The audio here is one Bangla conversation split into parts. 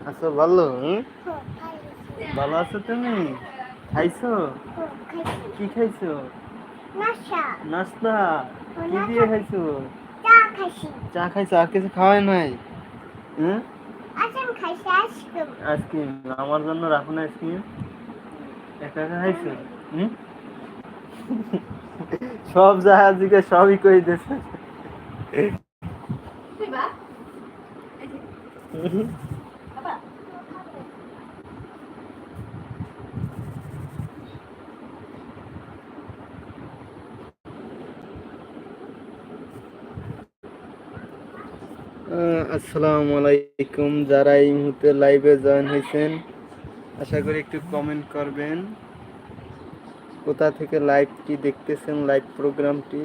আছো ভালো হুম? ভালো আছো তুমি? খাইছো? কি খাইছো? নাস্তা। কি দিয়ে খাইছো? চা খাইছো। আর কিছু খাওয়াই নাই? হুম আইসক্রিম। আমার জন্য রাখুন আইসক্রিম। একা একা খাইছো? হুম? সব জাহাজ দিকে সবই কই দিছে। আসসালামু আলাইকুম। যারা এই মুহূর্তে লাইভে জয়েন হয়েছেন, আশা করি একটু কমেন্ট করবেন। কোথা থেকে লাইভটি দেখতেছেন লাইভ প্রোগ্রামটি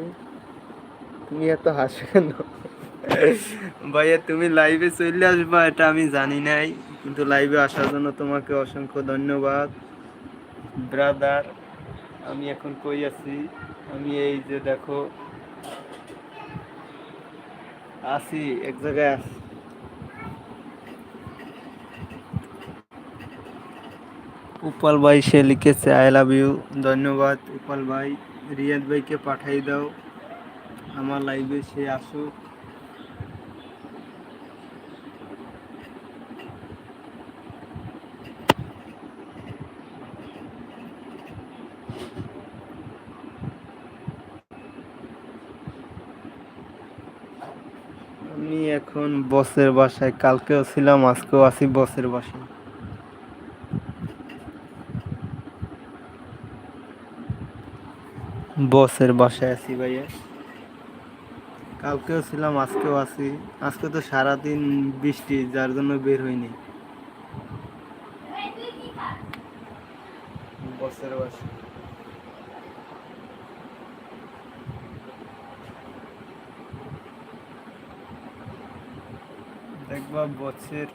তুমি এত হাসো কেন? ভাইয়া, তুমি লাইভে চলে আসবা, এটা আমি জানি নাই। কিন্তু লাইভে আসার জন্য তোমাকে অসংখ্য ধন্যবাদ। ব্রাদার আমি এখন কই আছি? আমি এই যে দেখো আছি এক জায়গায় আছি উপাল ভাই সে লিখেছে আই লাভ ইউ ধন্যবাদ উপাল ভাই রিয়াদ ভাইকে পাঠাই দাও আমার লাইভে সে আসুক এখন বসের বাসায়, কালকেও ছিলাম, আজকেও আছি বসের বাসায়। বসের বাসায় আছি ভাইয়া। কালকেও ছিলাম, আজকেও আছি। আজকে তো সারাদিন বৃষ্টি, যার জন্য বের হইনি। বসের বাসায়। দেখবা বসের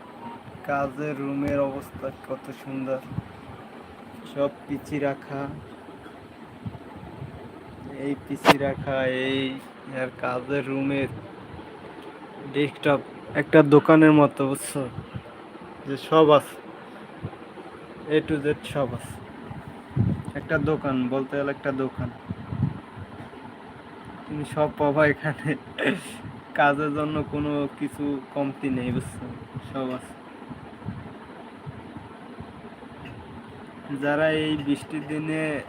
কাজের রুমের অবস্থা কত সুন্দর। সব পিচি রাখা। এই পিসি রাখা, এই আর কাজের রুমের ডেস্কটপ একটা দোকানের মতো, বুঝছ? যে সব আছে। এ টু জেড সব আছে। একটা দোকান, বলতে গেলে একটা দোকান। তুমি সব পাবা এখানে। কাজের জন্য কোনো কিছু কমতি নেই, বুঝছ? সব আছে। যারা এই বৃষ্টির দিনে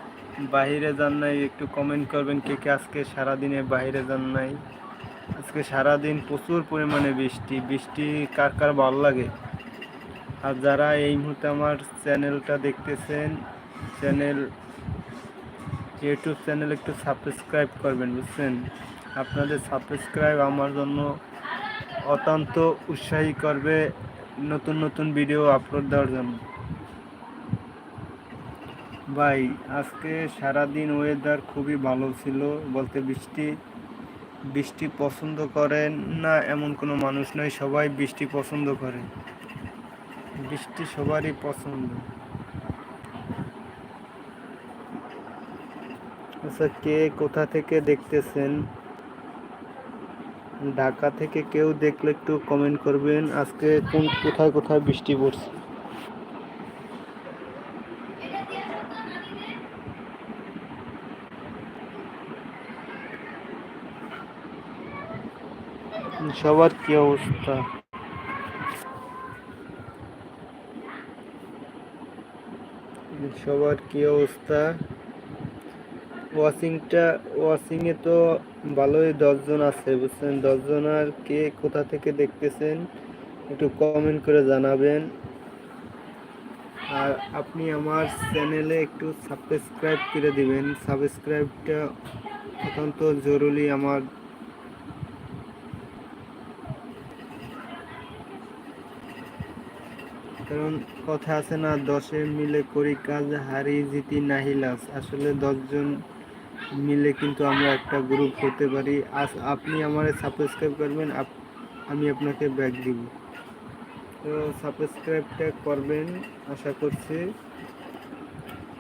বাইরে যান নাই, একটু কমেন্ট করবেন কে কে আজকে সারাদিনে বাইরে যান নাই। আজকে সারাদিন প্রচুর পরিমাণে বৃষ্টি। বৃষ্টি কার কার ভালো লাগে? আর যারা এই মুহূর্তে আমার চ্যানেলটা দেখতেছেন, চ্যানেল, ইউটিউব চ্যানেল একটু সাবস্ক্রাইব করবেন, বুঝছেন? আপনাদের সাবস্ক্রাইব আমার জন্য অত্যন্ত উৎসাহী করবে নতুন নতুন ভিডিও আপলোড দেওয়ার জন্য। ভাই, আজকে সারাদিন ওয়েদার খুবই ভালো ছিল, বলতে বৃষ্টি বৃষ্টি পছন্দ করেন না এমন কোনো মানুষ নয় সবাই বৃষ্টি পছন্দ করে। বৃষ্টি সবারই পছন্দ। আচ্ছা কে কোথা থেকে দেখতেছেন? ঢাকা থেকে কেউ দেখলে একটু কমেন্ট করবেন। আজকে কোন কোথায় কোথায় বৃষ্টি পড়ছে? সবার কি অবস্থা? সবার কি অবস্থা? ওয়াশিংটা ওয়াশিংয়ে তো ভালোই দশজন আছে, বুঝছেন? দশজন আর কে কোথা থেকে দেখতেছেন, একটু কমেন্ট করে জানাবেন। আর আপনি আমার চ্যানেলে একটু সাবস্ক্রাইব করে দিবেন। সাবস্ক্রাইবটা অত্যন্ত জরুরি আমার। কারণ কথা আছে না, দশে মিলে করি কাজ, হারি জিতি নাহি লাস আসলে দশজন মিলে কিন্তু আমরা একটা গ্রুপ হতে পারি। আজ আপনি আমার সাবস্ক্রাইব করবেন আমি আপনাকে ব্যাগ দিব। তো সাবস্ক্রাইবটা করবেন, আশা করছি।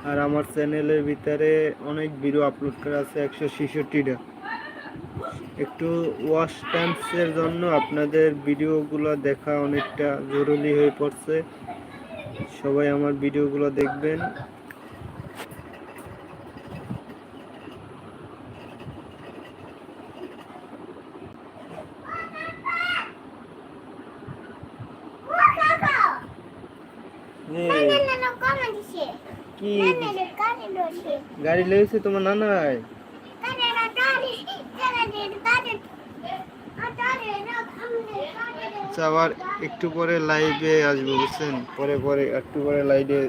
আর আমার চ্যানেলের ভিতরে অনেক ভিডিও আপলোড করা আছে, একশো ছেষট্টিটা। একটু ওয়াশ টাইমসের জন্য আপনাদের ভিডিওগুলো দেখা অনেকটা জরুরি হয়ে পড়ছে। সবাই আমার ভিডিওগুলো দেখবেন এই, কি? গাড়ি লেগেছে তোমার নানাই আচ্ছা আবার একটু পরে লাইভে আসব বুঝছেন? পরে পরে একটু পরে লাইভে